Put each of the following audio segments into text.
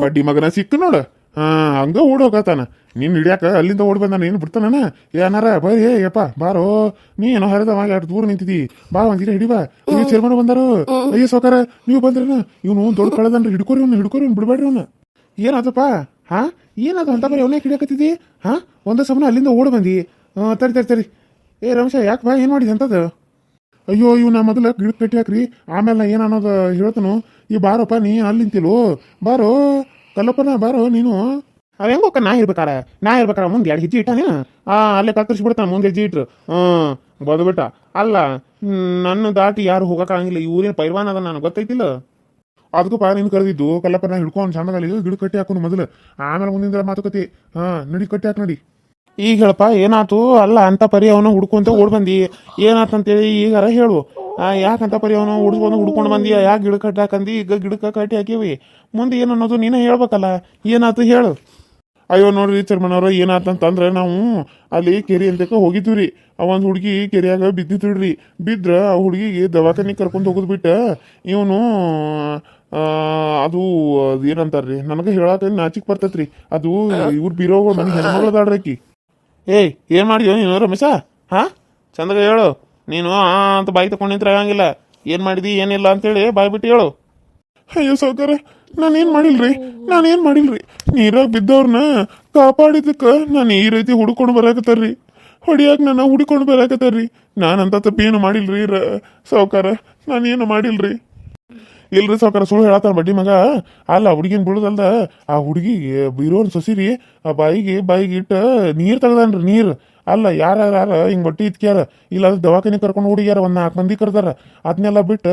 ಬಡ್ಡಿ ಮಗನ ಸಿಕ್ಕ ನೋಡ. ಹಾ, ಹಂಗ ಓಡ್ ಹೋಗತಾನ ನೀನ್ ಹಿಡಿಯಾಕ ಅಲ್ಲಿಂದ ಓಡ್ ಬಂದ ಏನ್ ಬಿಡ್ತಾನ ಏನಾರ ಬರೀ ಯಪ್ಪ ಬಾರೋ. ನೀ ಏನೋ ಹರಿದವ ಎರಡು ದೂರ ನಿಂತಿದಿ. ಬಾ, ಒಂದಿನ ಹಿಡಿ ಬಾ. ಈಗ ಚೇರ್ಮನ್ ಬಂದಾರು? ಅಯ್ಯ ಸೋಕಾರ ನೀವು ಬಂದ್ರನ? ಇವನು ದೊಡ್ಡ ಕಳೆದನ್ರಿ ಹಿಡ್ಕೋರಿ ಇವ್ನು ಹಿಡ್ಕೋರಿ ಇವ್ನು, ಬಿಡ್ಬೇಡ್ರಿ ಇವನು. ಏನಾದಪ್ಪ ಹಾ? ಏನಾದ ಅಂತ ಬರೀ ಅವನೇ ಹಿಡಿಯಕತ್ತಿದಿ? ಹಾ? ಒಂದ ಸಮನ ಅಲ್ಲಿಂದ ಓಡ್ ಬಂದಿ. ಹಾ, ತರಿ ತರಿ ತರಿ. ಏ, ರಮೇಶ, ಯಾಕೆ ಬಾ, ಏನ್ ಮಾಡಿದೆ ಅಂತದ ಅಯ್ಯೋ ಇವ್ ನಾ ಮೊದಲ ಗಿಡಕ್ಕೆ ಕಟ್ಟಿ ಹಾಕ್ರಿ. ಆಮೇಲೆ ಏನು ಅನ್ನೋದು ಹೇಳ್ತನು? ಈ ಬಾರಪ್ಪ, ನೀ ಅಲ್ಲಿ ನಿಂತಿಲು ಬಾರೋ, ಕಲ್ಲಪ್ಪನ ಬಾರೋ ನೀನು. ಅವ ಹೆಂಗೋಕ ನಾ ಇರ್ಬೇಕಾರ? ನಾ ಇರ್ಬೇಕಾರ, ಮುಂದೆ ಎರಡು ಹೆಜ್ಜೆ ಇಟ್ಟಾನೆ ಆ, ಅಲ್ಲೇ ಕತ್ತರಿಸಿ ಬಿಡ್ತಾನೆ ಮುಂದೆ ಹೆಜ್ಜೆ ಇಟ್ರು. ಹ್ಮ್ ಬಂದ್ಬಿಟ್ಟ. ಅಲ್ಲ, ನನ್ನ ದಾಟಿ ಯಾರು ಹೋಗಕ್ಕಾಗಂಗಿಲ್ಲ ಇವ್ರೇನು ಪೈಲ್ವಾನ್ ಅದ ನನಗೆ ಗೊತ್ತೈತಿಲ್ಲ. ಅದಕ್ಕೂ ಪಾ ನೀನು ಕರೆದಿದ್ದು, ಕಲ್ಲಪ್ಪನ ಹಿಡ್ಕೊಂಡು ಚಂದದಲ್ಲಿ ಗಿಡ ಕಟ್ಟಿ ಹಾಕೋನು ಮೊದಲು. ಆಮೇಲೆ ಮುಂದಿನ ಮಾತುಕತೆ. ಹಾಂ, ನಡಿ, ಕಟ್ಟಿ ಹಾಕಿ, ನಡಿ. ಈಗ ಹೇಳಪ್ಪ, ಏನಾತು? ಅಲ್ಲ, ಅಂತ ಪರಿ ಅವನು ಹುಡ್ಕೊಂತ ಓಡ್ ಬಂದಿ. ಏನಾತಂತೇಳಿ ಈಗಾರ ಹೇಳು. ಯಾಕಂತ ಪರಿ ಅವನು ಹುಡ್ಕೊಂಡು ಹುಡ್ಕೊಂಡು ಬಂದಿ? ಯಾಕೆ ಗಿಡ ಕಟ್ಟಿ ಹಾಕಂದಿ? ಈಗ ಗಿಡಕ್ಕೆ ಕಟ್ಟಿ ಹಾಕಿವಿ. ಮುಂದೆ ಏನು ಅನ್ನೋದು ನೀನೇ ಹೇಳ್ಬೇಕಲ್ಲ. ಏನಾತು ಹೇಳು. ಅಯ್ಯೋ, ನೋಡ್ರಿ ಚರ್ಮನವ್ರ, ಏನಾತಂತಂದ್ರೆ ನಾವು ಅಲ್ಲಿ ಕೆರೆ ಅಂತಕ ಹೋಗಿದ್ವಿ ರೀ ಒಂದು ಹುಡುಗಿ ಕೆರೆಯಾಗ ಬಿದ್ದಿದ್ರಿ ಬಿದ್ರ ಆ ಹುಡುಗಿಗೆ ದವಾಖಾನೆ ಕರ್ಕೊಂಡು ಹೋಗೋದು ಬಿಟ್ಟ ಇವನು ಅದು ಏನಂತಾರ್ರಿ? ನನಗೆ ಹೇಳಾಕ ನಾಚಿಕ್ ಬರ್ತೈತ್ರಿ. ಅದು ಇವ್ರ ಬೀರೋಗಳು ಮನೆ ಹೆಣ್ಮಗಳದಾಡ್ರಕಿ ಏಯ್, ಏನ್ ಮಾಡಿದ್ಯೋ ನೀನು, ರಮೇಶ? ಹಾ? ಚಂದಾಗ ಹೇಳು. ನೀನು, ಆ, ಅಂತ ಬಾಯಿ ತಕೊಂಡು ನಿಂತ್ರ ಆಗಂಗಿಲ್ಲ. ಏನ್ ಮಾಡಿದಿ, ಏನಿಲ್ಲ ಅಂತೇಳಿ ಬಾಯ್ ಬಿಟ್ಟು ಹೇಳು. ಅಯ್ಯೋ ಸೌಕರ ನಾನೇನ್ ಮಾಡಿಲ್ರಿ? ನಾನೇನ್ ಮಾಡಿಲ್ರಿ? ನೀರಾಗ ಬಿದ್ದವ್ರನ್ನ ಕಾಪಾಡಿದಕ್ಕ ನಾನು ಈ ರೀತಿ ಹುಡ್ಕೊಂಡು ಬರಾಕತ್ತಾರ್ರಿ. ಹೊಡಿಯಾಕ ನನ್ನ ಹುಡ್ಕೊಂಡು ಬರಾಕತ್ತಾರ್ರಿ. ನಾನಂತ ತಪ್ಪೇನು ಮಾಡಿಲ್ರಿ ರ ಸಾವ್ಕಾರ, ನಾನೇನು ಮಾಡಿಲ್ರಿ? ಇಲ್ರಿ ಸಾವ್ಕಾರ ಸುಳ್ಳು ಹೇಳತ್ತಾನ ಬಡ್ಡಿ ಮಗ. ಅಲ್ಲ, ಹುಡುಗಿನ ಬಿಡುದಲ್ದ? ಆ ಹುಡುಗಿಗೆ ಬೀರೋನ್ ಸೊಸಿರಿ, ಆ ಬಾಯಿಗೆ ಬಾಯಿಗೆ ಇಟ್ಟ ನೀರ್ ತೆಗ್ದಾನ್ರಿ, ನೀರು. ಅಲ್ಲ ಯಾರ, ಹಿಂಗ್ ಬಟ್ಟಿ ಇತ್ಕ್ಯಾರ ಇಲ್ಲ, ಅದು ದವಾಖಾನೆ ಕರ್ಕೊಂಡು ಹುಡುಗ್ಯಾರ, ಒಂದು ನಾಲ್ಕು ಮಂದಿ ಕರ್ದಾರ. ಅದನ್ನೆಲ್ಲ ಬಿಟ್ಟು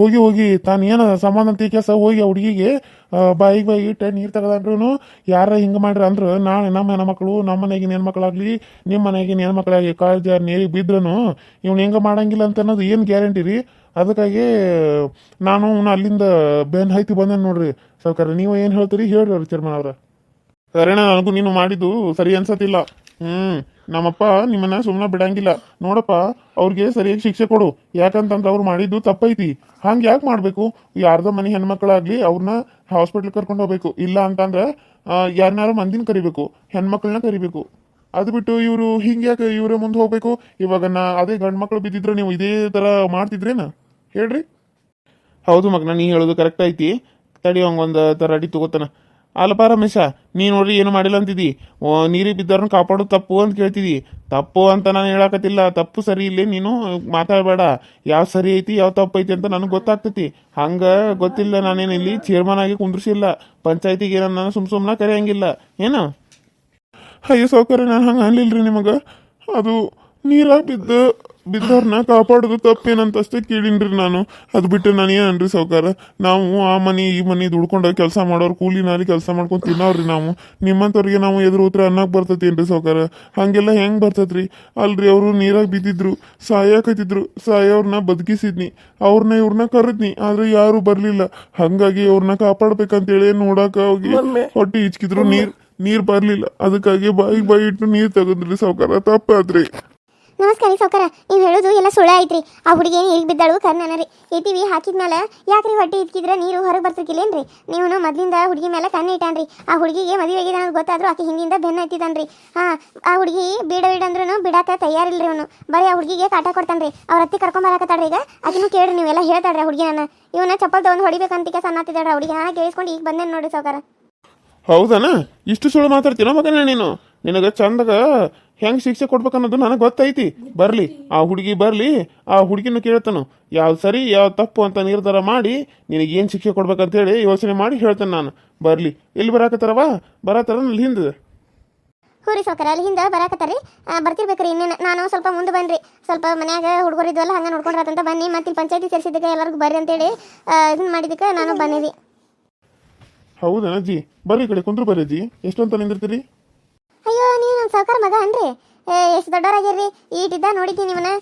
ಹೋಗಿ ಹೋಗಿ ತಾನು ಏನ ಸಂಬಂಧ ಅಂತ ಕೇಸ ಹೋಗಿ ಆ ಹುಡುಗಿಗೆ ಬಾಯಿಗೆ ಬಾಯಿ ಇಟ್ಟು ನೀರ್ ತೆಗ್ದಾನ್ರೂ ಯಾರ ಹಿಂಗ ಮಾಡ್ರಿ ಅಂದ್ರೆ ನಾಳೆ ನಮ್ಮ ಹೆಣ್ಮಕ್ಳು, ನಮ್ಮ ಮನೆಗಿನ ಹೆಣ್ಮಕ್ಳಾಗ್ಲಿ ನಿಮ್ಮ ಮನೆಗಿನ ಹೆಣ್ಮಕ್ಳಾಗಿ ಕಾಳಜಿ ನೀರಿಗೆ ಬಿದ್ರನು. ಇವ್ನು ಹೆಂಗ ಮಾಡಂಗಿಲ್ಲ ಅಂತ ಅನ್ನೋದು ಏನು ಗ್ಯಾರಂಟಿ ರೀ? ಅದಕ್ಕಾಗಿ ನಾನು ಅಲ್ಲಿಂದ ಬೆನ್ ಹೈತಿ ಬಂದೆ ನೋಡ್ರಿ. ಸರ್ಕಾರ, ನೀವು ಏನು ಹೇಳ್ತೀರಿ ಹೇಳ್ರಿ ಚೇರ್ಮನ್ ಅವ್ರ. ಸರಿಣ್ಣ ನನಗೂ ನೀನು ಮಾಡಿದ್ದು ಸರಿ ಅನ್ಸತ್ತಿಲ್ಲ ಹ್ಮ್, ನಮ್ಮಪ್ಪ ನಿಮ್ಮನ್ನ ಸುಮ್ಮನೆ ಬಿಡಂಗಿಲ್ಲ. ನೋಡಪ್ಪ, ಅವ್ರಿಗೆ ಸರಿಯಾಗಿ ಶಿಕ್ಷೆ ಕೊಡು. ಯಾಕಂತಂದ್ರೆ ಅವ್ರು ಮಾಡಿದ್ದು ತಪ್ಪೈತಿ. ಹಂಗೆ ಯಾಕೆ ಮಾಡಬೇಕು? ಯಾರ್ದೋ ಮನೆ ಹೆಣ್ಮಕ್ಳಾಗ್ಲಿ ಅವ್ರನ್ನ ಹಾಸ್ಪಿಟ್ಲ್ ಕರ್ಕೊಂಡು ಹೋಗ್ಬೇಕು. ಇಲ್ಲ ಅಂತಂದ್ರೆ ಯಾರನ್ನಾರು ಮಂದಿನ ಕರಿಬೇಕು. ಹೆಣ್ಮಕ್ಳನ್ನ ಕರಿಬೇಕು. ಅದು ಬಿಟ್ಟು ಇವರು ಹಿಂಗೆ ಯಾಕೆ ಇವರೇ ಮುಂದೆ ಹೋಗ್ಬೇಕು? ಇವಾಗ ನಾ ಅದೇ ಗಂಡು ಮಕ್ಳು ಬಿದ್ದಿದ್ರೆ ನೀವು ಇದೇ ಥರ ಮಾಡ್ತಿದ್ರೇನ? ಹೇಳ್ರಿ. ಹೌದು ಮಗನ, ನೀ ಹೇಳೋದು ಕರೆಕ್ಟ್ ಐತಿ. ತಡಿ ಥರ ಅಡಿ ತಗೋತಾನ. ಅಲ್ಲಪ್ಪ ರಮೇಶ, ನೀ ನೋಡ್ರಿ ಏನು ಮಾಡಿಲ್ಲ ಅಂತಿದ್ದಿ ನೀರಿಗೆ ಬಿದ್ದವ್ರನ್ನ ಕಾಪಾಡೋದು ತಪ್ಪು ಅಂತ ಕೇಳ್ತಿದ್ದಿ ತಪ್ಪು ಅಂತ ನಾನು ಹೇಳಕತ್ತಿಲ್ಲ. ತಪ್ಪು ಸರಿ ಇಲ್ಲಿ ನೀನು ಮಾತಾಡಬೇಡ. ಯಾವ ಸರಿ ಐತಿ, ಯಾವ ತಪ್ಪು ಐತಿ ಅಂತ ನನಗೆ ಗೊತ್ತಾಗ್ತೈತಿ. ಹಂಗೆ ಗೊತ್ತಿಲ್ಲ ನಾನೇನು ಇಲ್ಲಿ ಚೇರ್ಮನ್ ಆಗಿ ಕುಂದ್ರಿಸಿಲ್ಲ. ಪಂಚಾಯತಿಗೆ ನಾನು ಸುಮ್ ಸುಮ್ಮನೆ ಕರೆಯಂಗಿಲ್ಲ. ಏನು? ಅಯ್ಯೋ ಸೌಕರ್ಯ, ನಾನು ಹಂಗೆ ರೀ ನಿಮಗೆ. ಅದು ನೀರಾಗ ಬಿದ್ದ ಬಿದ್ದವ್ರನ್ನ ಕಾಪಾಡೋದು ತಪ್ಪೇನಂತಷ್ಟೇ ಕೇಳಿನ್ರಿ ನಾನು. ಅದು ಬಿಟ್ಟು ನಾನು ಏನನ್ರಿ ಸೌಕಾರ ನಾವು ಆ ಮನೆ ಈ ಮನೆ ದುಡ್ಕೊಂಡು ಕೆಲಸ ಮಾಡೋರು ಕೂಲಿ ನಾಲಿ ಕೆಲಸ ಮಾಡ್ಕೊಂಡು ತಿನ್ನೋರ್ರಿ ನಾವು. ನಿಮ್ಮಂಥವ್ರಿಗೆ ನಾವು ಎದುರು ಉತ್ತರ ಅನ್ನಕ್ಕೆ ಬರ್ತೈತೇನ್ರಿ ಸೌಕಾರ ಹಾಗೆಲ್ಲ ಹೆಂಗೆ ಬರ್ತೈತ್ರಿ? ಅಲ್ರಿ ಅವರು ನೀರಾಗಿ ಬಿದ್ದಿದ್ರು ಸಾಯಕತ್ತಿದ್ರು ಸಾಯೋರ್ನ ಬದುಕಿಸಿದ್ನಿ. ಅವ್ರನ್ನ ಇವ್ರನ್ನ ಕರೆದ್ನಿ ಆದ್ರೆ ಯಾರು ಬರಲಿಲ್ಲ. ಹಂಗಾಗಿ ಅವ್ರನ್ನ ಕಾಪಾಡ್ಬೇಕಂತೇಳಿ ನೋಡಾಕ ಹೋಗಿ ಹೊಟ್ಟೆ ಇಚ್ಕಿದ್ರು ನೀರ್ ನೀರ್ ಬರಲಿಲ್ಲ. ಅದಕ್ಕಾಗಿ ಬಾಯಿ ಬಾಯಿ ಇಟ್ಟು ನೀರ್ ತಗೊಂಡ್ರಿ ಸಾವ್ಕಾರ. ತಪ್ಪಾದ್ರಿ. ನಮಸ್ಕಾರ ರೀ ಸೌಕರ ನೀವು ಹೇಳೋದು ಎಲ್ಲ ಸುಳ್ಳ ಐತ್ರಿ. ಆ ಹುಡುಗಿ ಈಗ ಬಿದ್ದಾಳು ಕರ್ನಾನ ರೀ ಎತ್ತಿವಿ ಹಾಕಿದ್ಮೇಲೆ ಯಾಕ್ರಿ ಹೊಟ್ಟೆ ಇದ್ಕಿದ್ರೆ ನೀರು ಹೊರಗೆ ಬರ್ತಿರ್ಕಿಲ್ಲೇನ್ರಿ? ನೀವು ಮೊದಲಿಂದ ಹುಡುಗಿ ಮೇಲೆ ಕಣ್ಣು ಇಟ್ಟಾನ್ರಿ ಆ ಹುಡುಗಿಗೆ ಮದುವೆ ಆಗಿದೆ ಅನ್ನೋದು ಗೊತ್ತಾದ್ರು ಆಕೆ ಹಿಂದಿಂದ ಬೆನ್ನ ಹತ್ತಿದ್ದಾನ್ರಿ ಹಾ, ಆ ಹುಡುಗಿ ಬೀಡ ಬಿಡ ಅಂದ್ರೂ ಬಿಡಾಕ ತಯಾರಿಲ್ರಿ ಅವನು. ಬರೀ ಆ ಹುಡುಗಿಗೆ ಕಾಟ ಕೊಡ್ತಾನ್ರಿ. ಅವ್ರ ಕರ್ಕೊಂಡ್ ರೀ ಈಗ. ಅದನ್ನು ಕೇಳ್ರಿ ನೀವೆಲ್ಲ ಹೇಳ್ತಾಳ್ರಿ ಆ ನಾನು ಇವನ ಚಪ್ಪಲ್ ತಗೊಂಡು ಹೊಡಿಬೇಕಂತ ಸಣ್ಣ ಆ ಹುಡುಗಿ ಹಾಂ ಕೇಳಿಸ್ಕೊಂಡು ಈಗ ಬಂದೇನು ನೋಡಿ ಸೌಕರ ಹೌದನ? ಇಷ್ಟು ಸುಳ್ಳು ಮಾತಾಡ್ತೀನೋ ಮಗನೇ ನೀನು? ನಿನಗೆ ಚಂದಗ ಹೆಂಗ್ ಶಿಕ್ಷೆ ಕೊಡ್ಬೇಕನ್ನೋದು ನನಗೆ ಗೊತ್ತೈತಿ. ಬರಲಿ ಆ ಹುಡುಗಿ ಬರಲಿ ಆ ಹುಡುಗಿನ ಕೇಳ್ತಾನು. ಯಾವ್ದು ಸರಿ ಯಾವ ತಪ್ಪು ಅಂತ ನಿರ್ಧಾರ ಮಾಡಿ ನಿನಗೆ ಏನು ಶಿಕ್ಷೆ ಕೊಡ್ಬೇಕಂತೇಳಿ ಯೋಚನೆ ಮಾಡಿ ಹೇಳ್ತೇನೆ ನಾನು. ಬರಲಿ ಎಲ್ಲಿ ಬರಾಕತ್ತಾರವ ಬರತ್ತಾರ ಅಲ್ಲಿ ಹಿಂದೆ. ಹ್ಞೂ ರೀ ಸೌಕರ ಅಲ್ಲಿ ಹಿಂದೆ ಬರಾಕತ್ತಾರಿ ಬರ್ತಿರ್ಬೇಕ್ರಿ ಇನ್ನೇನು ನಾನು ಸ್ವಲ್ಪ ಮುಂದೆ ಬನ್ರಿ. ಸ್ವಲ್ಪ ಮನ್ಯಾಗ ಹುಡುಗರು ಇದ್ವಲ್ಲ ಹಂಗೆ ನೋಡ್ಕೊಂಡ್ರತ್ತಂತ ಬನ್ನಿ. ಮತ್ತೆ ಇಲ್ಲಿ ಪಂಚಾಯತಿ ಸೇರಿಸಿದ್ದಕ್ಕೆ ಎಲ್ಲರಿಗೂ ಬರ್ರಿ ಅಂತೇಳಿ ಇದನ್ನ ಮಾಡಿದ್ದಕ್ಕೆ ನಾನು ಬಂದಿದ್ದೆ. ಹೌದಾ ಅಜ್ಜಿ? ಬರ್ರಿ ಕಡೆ ಕುಂದ್ರು ಬರ್ರಿ ಅಜ್ಜಿ. ಎಷ್ಟೊಂತ ನಿಂದಿರ್ತೀರಿ? ಸಾವುಕಾರ ಮಗ ಅನ್ರಿ ಎಷ್ಟು ದೊಡ್ಡವರಾಗಿರ್ರಿ ಈಟಿದ್ದ ನೋಡಿದ್ದೀನಿ ನಿಮ್ಮನ್ನ.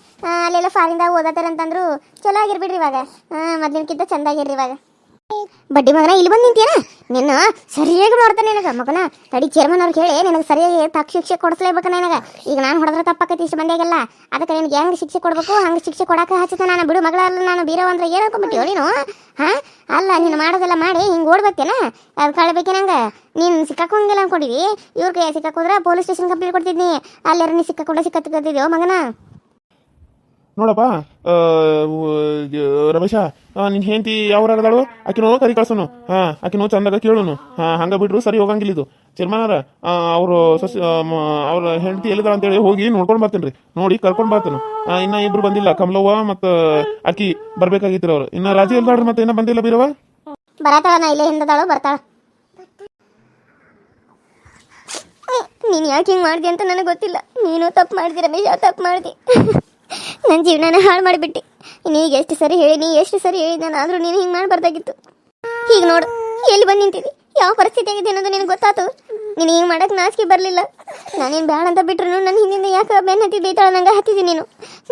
ಅಲ್ಲೆಲ್ಲ ಫಾರಿಂದ ಓದತ್ತಾರ ಅಂತಂದ್ರು ಚಲೋ ಆಗಿರ್ಬಿಡ್ರಿ ಇವಾಗ. ಮೊದ್ಲಿನಕ್ಕಿಂತ ಚಂದಾಗಿರ್ರಿ ಇವಾಗ. ಬಡ್ಡಿ ಮಗನ ಇಲ್ಲಿ ಬಂದು ನಿಂತೀಯನ? ನಿನ್ನ ಸರಿಯಾಗಿ ಮಾಡ್ತಾನೆ ನನಗೆ. ಮಗನ, ತಡಿ ಚೇರ್ಮನ್ ಅವ್ರಿಗೆ ಹೇಳಿ ನಿನಗೆ ಸರಿಯಾಗಿ ತಕ್ಕ ಶಿಕ್ಷೆ ಕೊಡಿಸ್ಲೇಬೇಕು ನನಗೆ. ಈಗ ನಾನು ಹೊಡೆದ್ರೆ ತಪ್ಪಾಕೈತಿ ಇಷ್ಟು ಬಂದಾಗೆಲ್ಲ ಅದಕ್ಕೆ ನಿನಗೆ ಹೆಂಗೆ ಶಿಕ್ಷೆ ಕೊಡಬೇಕು? ಹಂಗೆ ಶಿಕ್ಷೆ ಕೊಡಕ್ಕೆ ಹಚ್ಚುತ್ತೆ ನಾನು? ಬಿಡು ಮಗಳ, ಅಲ್ಲ ನಾನು ಬೀರೋ ಅಂದ್ರೆ ಏನು ಅನ್ಕೊಂಬಿಟ್ಟಿಯೋ ನೀನು? ಹಾ? ಅಲ್ಲ, ನೀನು ಮಾಡೋದೆಲ್ಲ ಮಾಡಿ, ಹಿಂಗೆ ಓಡ್ಬೇಕೇನ ಅದು ಕಳ್ಬೇಕೆ ನಂಗೆ? ನೀನು ಸಿಕ್ಕಾಕೊಂಗಿಲ್ಲ ಅನ್ಕೊಂಡಿದ್ದಿ ಇವ್ರಿಗೆ ಸಿಕ್ಕಾಕೋದ್ರೆ ಪೊಲೀಸ್ ಸ್ಟೇಷನ್ ಕಂಪ್ಲೇಂಟ್ ಕೊಡ್ತಿದ್ನಿ. ಅಲ್ಲಾರ ನೀ ಸಿಕ್ಕಾಕೊಂಡು ಸಿಕ್ಕತ್ತಿದ್ಯೋ ಮಗನ? ನೋಡಪ್ಪ ರಮೇಶ ನಿನ್ನ ಹೆಂಡತಿ ಯಾವ್ರಾಗದಾಳು ಆಕಿನೋ ಕರಿ ಕಳ್ಸೋನು. ಹಾಂ, ಆಕಿನೋ ಚಂದಾಗ ಕೇಳೋನು. ಹಾಂ, ಹಂಗೆ ಬಿಟ್ರು ಸರಿ ಹೋಗಂಗಿಲ್ಲ ಇದು. ಚಿರ್ಮಾನಾರ ಅವರು ಸೊಸಿ ಅವ್ರ ಹೆಂಡತಿ ಎಲ್ಲಿದಾಳ ಅಂತೇಳಿ ಹೋಗಿ ನೋಡ್ಕೊಂಡು ಬರ್ತೀನಿ ರೀ ನೋಡಿ ಕರ್ಕೊಂಡು ಬರ್ತೇನೆ. ಇನ್ನ ಇಬ್ರು ಬಂದಿಲ್ಲ. ಕಮಲವ್ವ ಮತ್ತು, ಅಕ್ಕಿ ಬರ್ಬೇಕಾಗಿತ್ತು ಅವ್ರು. ಇನ್ನ ರಾಜಿ ಎಲ್ದಾಳ್ರಿ ಮತ್ತೆ ಇನ್ನ ಬಂದಿಲ್ಲ ಬೀರವ ಬರತಾಳ ನಾ ಇಲ್ಲೇ ಹಿಂದದಾಳು, ಬರ್ತಾಳ. ನೀನು ಯಾಕೆ ಹಿಂಗೆ ಮಾಡ್ದಿ ಅಂತ ನನಗೆ ಗೊತ್ತಿಲ್ಲ. ನೀನು ತಪ್ಪು ಮಾಡಿದಿರ ರಮೇಶ ತಪ್ಪು ಮಾಡ್ದಿ? ನನ್ನ ಜೀವನನ ಹಾಳು ಮಾಡಿಬಿಟ್ಟು. ನೀಗ ಎಷ್ಟು ಸರಿ ಹೇಳಿ, ನೀ ಎಷ್ಟು ಸರಿ ಹೇಳಿದ ಆದರೂ ನೀನು ಹಿಂಗೆ ಮಾಡಬಾರ್ದಾಗಿತ್ತು. ಈಗ ನೋಡು, ಎಲ್ಲಿ ಬಂದು ನಿಂತಿದ್ದಿ? ಯಾವ ಪರಿಸ್ಥಿತಿ ಆಗಿದೆ ಅನ್ನೋದು ನಿನಗೆ ಗೊತ್ತಾತು? ನೀನು ಹಿಂಗೆ ಮಾಡಕ್ಕೆ ನಾಚಿಕೆ ಬರಲಿಲ್ಲ. ನಾನೇನು ಬೇಡ ಅಂತ ಬಿಟ್ರು ನನ್ನ ಹಿಂದಿಂದ ಯಾಕೆ ಬೆನ್ನ ಹತ್ತಿ ಬೈತಾಳ ನಂಗೆ ಹತ್ತಿದ್ದಿ ನೀನು?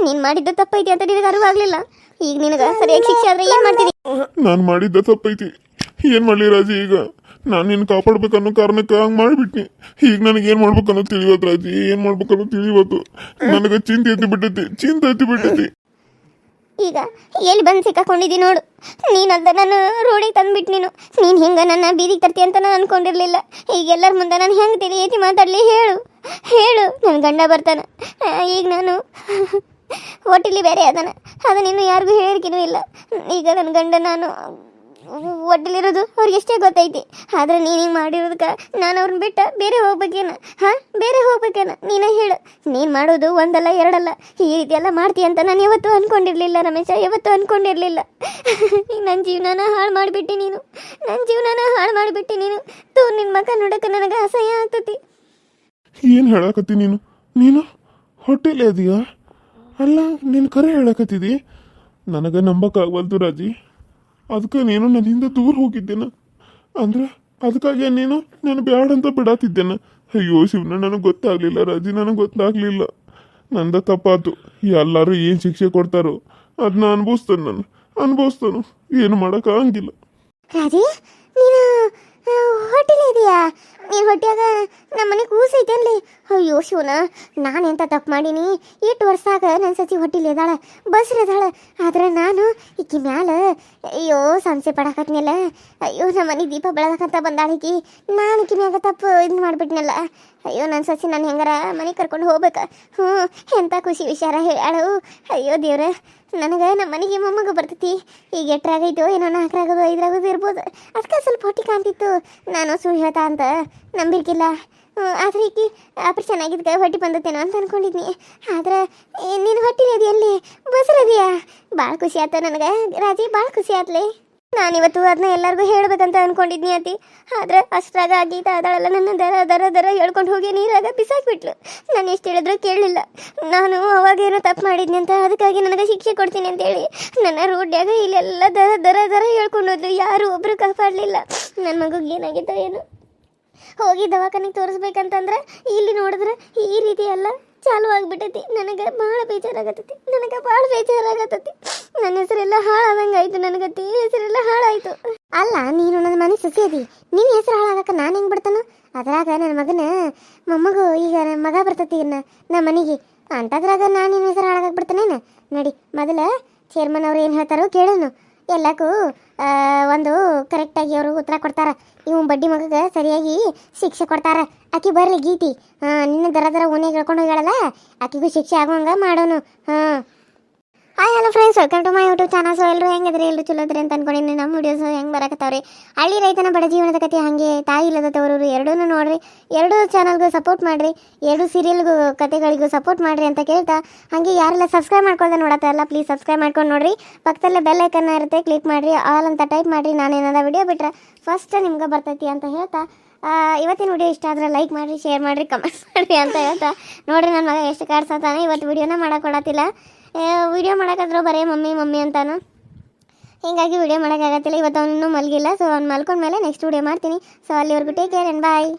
ನೀನು ಮಾಡಿದ್ದು ತಪ್ಪೈತಿ ಅಂತ ನಿನಗೆ ಅರಿವಾಗಲಿಲ್ಲ. ಈಗ ನಿನಗೆ ಸರಿಯಾಗಿ ಶಿಕ್ಷೆ ಆದರೆ ಏನು ಮಾಡ್ತೀನಿ ನಾನು ಮಾಡಿದ್ದ ತಪ್ಪೈತಿ. ಏನು ಮಾಡಲಿ ರಾಜಿ ಈಗ? ನಾನು ನಿನ್ನ ಕಾಪಾಡ್ಬೇಕನ್ನೋ ಕಾರಣಕ್ಕೆ ಹಂಗೆ ಮಾಡಿಬಿಟ್ನಿ. ಈಗ ನನಗೆ ಏನು ಮಾಡ್ಬೇಕನ್ನೋ ತಿಳಿಯೋದು ರಾಜಿ. ಏನು ಮಾಡ್ಬೇಕನ್ನೋ ತಿಳಿಯೋದು ನನಗೆ ಚಿಂತೆ ಎತ್ತಿ ಬಿಟ್ಟೈತಿ. ಚಿಂತೆ ಎತ್ತಿ ಬಿಟ್ಟೈತಿ. ಈಗ ಎಲ್ಲಿ ಬಂದು ಸಿಕ್ಕಾಕೊಂಡಿದ್ದಿ ನೋಡು. ನೀನಂತ ನಾನು ರೋಡಿಗೆ ತಂದ್ಬಿಟ್ಟು ನೀನು. ನೀನು ಹಿಂಗೆ ನನ್ನ ಬೀದಿಗೆ ತರ್ತಿ ಅಂತ ನಾನು ಅನ್ಕೊಂಡಿರಲಿಲ್ಲ. ಈಗ ಎಲ್ಲರ ಮುಂದೆ ನಾನು ಹೆಂಗೆ ತಿಳಿ ಏತಿ ಮಾತಾಡಲಿ ಹೇಳು. ಹೇಳು ನನ್ನ ಗಂಡ ಬರ್ತಾನೆ. ಈಗ ನಾನು ಒಟ್ಟಿಲಿ ಬೇರೆ ಅದಾನ ಅದು ನಿನ್ನ ಯಾರಿಗೂ ಹೇಳಿರ್ಕಿನೂ ಇಲ್ಲ. ಈಗ ನನ್ನ ಗಂಡ ನಾನು ಒಟ್ಟಿಲಿರೋದು ಅವ್ರಿಗೆ ಎಷ್ಟೇ ಗೊತ್ತೈತಿ. ಆದ್ರೆ ನೀನು ಮಾಡಿರೋದಕ್ಕೆ ನಾನು ಅವ್ರನ್ನ ಬಿಟ್ಟ ಬೇರೆ ಹೋಗ್ಬೇಕೇನ? ಹಾಂ? ಬೇರೆ ಹೋಗ್ಬೇಕೇನ? ನೀನೇ ಹೇಳು. ನೀನು ಮಾಡೋದು ಒಂದಲ್ಲ, ಎರಡಲ್ಲ, ಈ ರೀತಿ ಎಲ್ಲ ಮಾಡ್ತೀಯ ಅಂತ ನಾನು ಯಾವತ್ತೂ ಅಂದ್ಕೊಂಡಿರಲಿಲ್ಲ ರಮೇಶ, ಯಾವತ್ತೂ ಅನ್ಕೊಂಡಿರ್ಲಿಲ್ಲ. ನನ್ನ ಜೀವನನ ಹಾಳು ಮಾಡಿಬಿಟ್ಟು ನೀನು. ನನ್ನ ಜೀವನನ ಹಾಳು ಮಾಡಿಬಿಟ್ಟು ನೀನು. ತೂ ನಿನ್ನ ಮಗ ನೋಡಕ್ಕೆ ನನಗೆ ಅಸಹ್ಯ ಆಗ್ತತಿ. ಏನು ಹೇಳಕತ್ತಿ ನೀನು? ನೀನು ಹೊಟ್ಟೆಲೇ ಇದೀಯಾ? ಅಲ್ಲ, ನೀನು ಕರೆ ಹೇಳಕತ್ತಿದಿ? ನನಗೆ ನಂಬಕ್ಕಾಗವಲ್ದು ರಾಜಿ. ಅದಕ್ಕೆ ನೀನು ನನ್ನಿಂದ ದೂರ ಹೋಗಿದ್ದೇನ. ಅಂದ್ರೆ ಅದಕ್ಕಾಗಿ ನೀನು ನಾನು ಬ್ಯಾಡ ಅಂತ ಬಿಡಾತಿದ್ದೇನೆ. ಅಯ್ಯೋ ಶಿವನ ನನಗೆ ಗೊತ್ತಾಗಲಿಲ್ಲ. ರಜಿ, ನನಗೆ ಗೊತ್ತಾಗಲಿಲ್ಲ. ನಂದ ತಪ್ಪಾತು. ಎಲ್ಲರೂ ಏನು ಶಿಕ್ಷೆ ಕೊಡ್ತಾರೋ ಅದನ್ನ ಅನುಭವಿಸ್ತಾನೆ ನಾನು. ಅನುಭವಿಸ್ತಾನು. ಏನು ಮಾಡೋಕ್ಕಾಗಂಗಿಲ್ಲ ರಾಜಿ ನೀ ಹೊಟ್ಟೆಗ ನಮ್ಮನೆ ನಮ್ಮ ಮನೆ ಕೂಸೈತೆ ಅಲ್ಲಿ ಅಯ್ಯೋ ಶಿವನ, ನಾನು ಎಂತ ತಪ್ಪು ಮಾಡೀನಿ? ಎಷ್ಟು ವರ್ಷ ಆಗ ನನ್ನ ಸಸಿ ಹೊಟ್ಟಿಲಿ ಇದಾಳ ಬಸ್ರದಾಳ ಆದ್ರೆ ನಾನು ಈಕಿ ಮ್ಯಾಲ, ಅಯ್ಯೋ ಸಂಸೆ ಪಡಾಕತ್ನಲ್ಲ ಅಯ್ಯೋ ನಮ್ಮ ಮನೆ ದೀಪ ಬೆಳಗಕಂತ ಬಂದಾಳಿಕಿ ನಾನು ಈಕಿ ಮ್ಯಾಗ ತಪ್ಪು ಇದು ಮಾಡಿಬಿಟ್ನಲ್ಲ. ಅಯ್ಯೋ ನನ್ನ ಸಸಿ, ನಾನು ಹೆಂಗಾರ ಮನೆ ಕರ್ಕೊಂಡು ಹೋಗ್ಬೇಕು. ಹ್ಞೂ ಎಂಥ ಖುಷಿ ವಿಚಾರ ಹೇಳು ಅಯ್ಯೋ, ದೇವ್ರ, ನನಗೆ ನಮ್ಮ ಮನೆಗೆ ಮೊಮ್ಮಗ ಬರ್ತೈತಿ. ಈಗ ಎಟ್ರಾಗೈತೋ ಏನೋ ನಾಲ್ಕರಾಗೋದು ಐದರಾಗೋದು ಇರ್ಬೋದು. ಅದಕ್ಕೆ ಸ್ವಲ್ಪ ಹೊಟ್ಟೆ ಕಾಣ್ತಿತ್ತು. ನಾನು ಸುಳ್ಳು ಹೇಳ್ತಾ ಅಂತ ನಂಬಿರ್ಕಿಲ್ಲ. ಆದ್ರೆ ಈಕಿ ಆಪರೇಷನ್ ಚೆನ್ನಾಗಿದ್ದ ಹೊಟ್ಟೆ ಬಂದತ್ತೇನೋ ಅಂತ ಅನ್ಕೊಂಡಿದ್ನಿ. ಆದ್ರೆ ನೀನು ಹೊಟ್ಟಿನ ಎಲ್ಲಿ ಬಸರದಿಯಾ ಭಾಳ ಖುಷಿ ಆಯ್ತು ನನಗೆ. ರಾಜಿ ಭಾಳ ಖುಷಿ ಆತ್ಲೆ. ನಾನಿವತ್ತು ಅದನ್ನ ಎಲ್ಲರಿಗೂ ಹೇಳ್ಬೇಕಂತ ಅನ್ಕೊಂಡಿದ್ನಿ ಅತಿ. ಆದ್ರೆ ಅಷ್ಟ್ರಾಗ ಗೀತ ಅದಾಳಲ್ಲ, ನನ್ನ ದರ ದರ ದರ ಹೇಳ್ಕೊಂಡು ಹೋಗಿ ನೀರಾಗ ಬಿಸಾಕ್ಬಿಟ್ಲು. ನಾನು ಎಷ್ಟು ಹೇಳಿದ್ರು ಕೇಳಲಿಲ್ಲ. ನಾನು ಅವಾಗ ಏನೋ ತಪ್ಪು ಮಾಡಿದ್ನಿ ಅಂತ ಅದಕ್ಕಾಗಿ ನನಗೆ ಶಿಕ್ಷೆ ಕೊಡ್ತೀನಿ ಅಂತೇಳಿ ನನ್ನ ರೋಡ್ಯಾಗ ಇಲ್ಲೆಲ್ಲ ದರ ದರ ದರ ಹೇಳ್ಕೊಂಡು ಹೋದ್ಲು. ಯಾರು ಒಬ್ರು ಕಾಪಾಡಲಿಲ್ಲ. ನನ್ನ ಮಗುಗೆ ಏನಾಗಿದ್ದ ಏನು ಹೋಗಿ ದವಾಖಾನೆಗೆ ತೋರಿಸ್ಬೇಕಂತಂದ್ರೆ ಇಲ್ಲಿ ನೋಡಿದ್ರೆ ಈ ರೀತಿ ಎಲ್ಲ ಚಾಲು ಆಗ್ಬಿಟ್ಟೈತಿ ನನಗೆ ಭಾಳ ಬೇಜಾರಾಗತ್ತೈತಿ. ನನಗೆ ಭಾಳ ಬೇಜಾರಾಗತ್ತೈತಿ. ನನ್ನ ಹೆಸರೆಲ್ಲ ಹಾಳಾದಂಗೆ ಆಯ್ತು. ನನಗತ್ತಿ ಹೆಸರೆಲ್ಲ ಹಾಳಾಯ್ತು. ಅಲ್ಲ, ನೀನು ನನ್ನ ಮನೆ ಸಸಿಯದಿ. ನಿನ್ನ ಹೆಸರು ಹಾಳಾಗಕ್ಕೆ ನಾನು ಹೆಂಗೆ ಬಿಡ್ತಾನೋ? ಅದ್ರಾಗ ನನ್ನ ಮಗನ ಮೊಮ್ಮಗು ಈಗ ನನ್ನ ಮಗ ಬರ್ತೈತಿ ಇನ್ನ ನಮ್ಮ ಮನೆಗೆ. ಅಂಥದ್ರಾಗ ನಾನು ನಿನ್ನ ಹೆಸರು ಹಾಳಾಗಕ್ಕೆ ಬಿಡ್ತಾನೇನು? ನಡಿ, ಮೊದಲ ಚೇರ್ಮನ್ ಅವ್ರು ಏನು ಹೇಳ್ತಾರೋ ಕೇಳೋನು. ಎಲ್ಲಕ್ಕೂ ಒಂದು ಕರೆಕ್ಟಾಗಿ ಅವರು ಉತ್ತರ ಕೊಡ್ತಾರ. ಇವ್ ಬಡ್ಡಿ ಮಗಗ ಸರಿಯಾಗಿ ಶಿಕ್ಷೆ ಕೊಡ್ತಾರ. ಆಕಿ ಬರ್ಲಿ ಗೀತಿ. ಹಾಂ, ನಿನ್ನ ದರ ದರ ಓನ್ಯಾಗ ಹೇಳ್ಕೊಂಡು ಹೋಗ್ಯಾಳಲ್ಲ, ಆಕಿಗೂ ಶಿಕ್ಷೆ ಆಗುವಂಗ ಮಾಡೋನು. ಹಾ. Hi hello friends welcome to my YouTube channel so ಎಲ್ಲರೂ ಹೆಂಗಿದ್ರಿ? ಎಲ್ಲರೂ ಚಲೋ ಇದ್ರಿ ಅಂತ ಅನ್ಕೊಂಡಿನಿ. ನಮ್ಮ ವೀಡಿಯೋಸ್ ಹೆಂಗೆ ಬರಕತ್ತಾವ್ರಿ? ಹಳ್ಳಿ ರೈತನ ಬಡ ಜೀವನದ ಕಥೆ ಹಾಗೆ, ತಾಯಿ ಇಲ್ಲದ ತವರೂರು ಎರಡೂ ನೋಡ್ರಿ. ಎರಡು ಚಾನಲ್ಗೂ ಸಪೋರ್ಟ್ ಮಾಡ್ರಿ. ಎರಡು ಸೀರಿಯಲ್ಗೂ ಕತೆಗಳಿಗೂ ಸಪೋರ್ಟ್ ಮಾಡ್ರಿ ಅಂತ ಕೇಳ್ತಾ. ಹಾಗೆ ಯಾರೆಲ್ಲ ಸಬ್ಸ್ಕ್ರೈಬ್ ಮಾಡ್ಕೊಳ್ದೆ ನೋಡತ್ತಲ್ಲ ಪ್ಲೀಸ್ ಸಬ್ಸ್ಕ್ರೈಬ್ ಮಾಡ್ಕೊಂಡು ನೋಡ್ರಿ. ಪಕ್ಕದಲ್ಲೇ ಬೆಲ್ ಐಕನ್ ಇರುತ್ತೆ ಕ್ಲಿಕ್ ಮಾಡ್ರಿ. ಆಲ್ ಅಂತ ಟೈಪ್ ಮಾಡಿರಿ. ನಾನು ಏನಾದ ವಿಡಿಯೋ ಬಿಟ್ರೆ ಫಸ್ಟ್ ನಿಮ್ಗೆ ಬರ್ತೈತಿ ಅಂತ ಹೇಳ್ತಾ. ಇವತ್ತಿನ ವಿಡಿಯೋ ಇಷ್ಟ ಆದರೆ ಲೈಕ್ ಮಾಡಿರಿ ಶೇರ್ ಮಾಡಿರಿ ಕಮೆಂಟ್ಸ್ ಮಾಡಿರಿ ಅಂತ ಹೇಳ್ತಾ. ನೋಡ್ರಿ ನನ್ನ ಮಗ ಎಷ್ಟು ಕಾಡ್ಸತ್ತಾನೆ. ಇವತ್ತು ವಿಡಿಯೋನ ಮಾಡೋಕೊಡತ್ತಿಲ್ಲ ವಿಡಿಯೋ ಮಾಡೋಕ್ಕಾದ್ರು ಬರೀ ಮಮ್ಮಿ ಮಮ್ಮಿ ಅಂತಾನು. ಹೀಗಾಗಿ ವಿಡಿಯೋ ಮಾಡೋಕ್ಕಾಗತ್ತಿಲ್ಲ. ಇವತ್ತು ಅವನು ಮಲಗಿಲ್ಲ ಸೊ ಅವ್ನು ಮಲ್ಕೊಂಡ್ಮೇಲೆ ನೆಕ್ಸ್ಟ್ ವಿಡಿಯೋ ಮಾಡ್ತೀನಿ. ಸೊ ಅಲ್ಲಿವರೆಗೂ ಟೇಕ್ ಕೇರ್ ಆ್ಯಂಡ್ ಬಾಯ್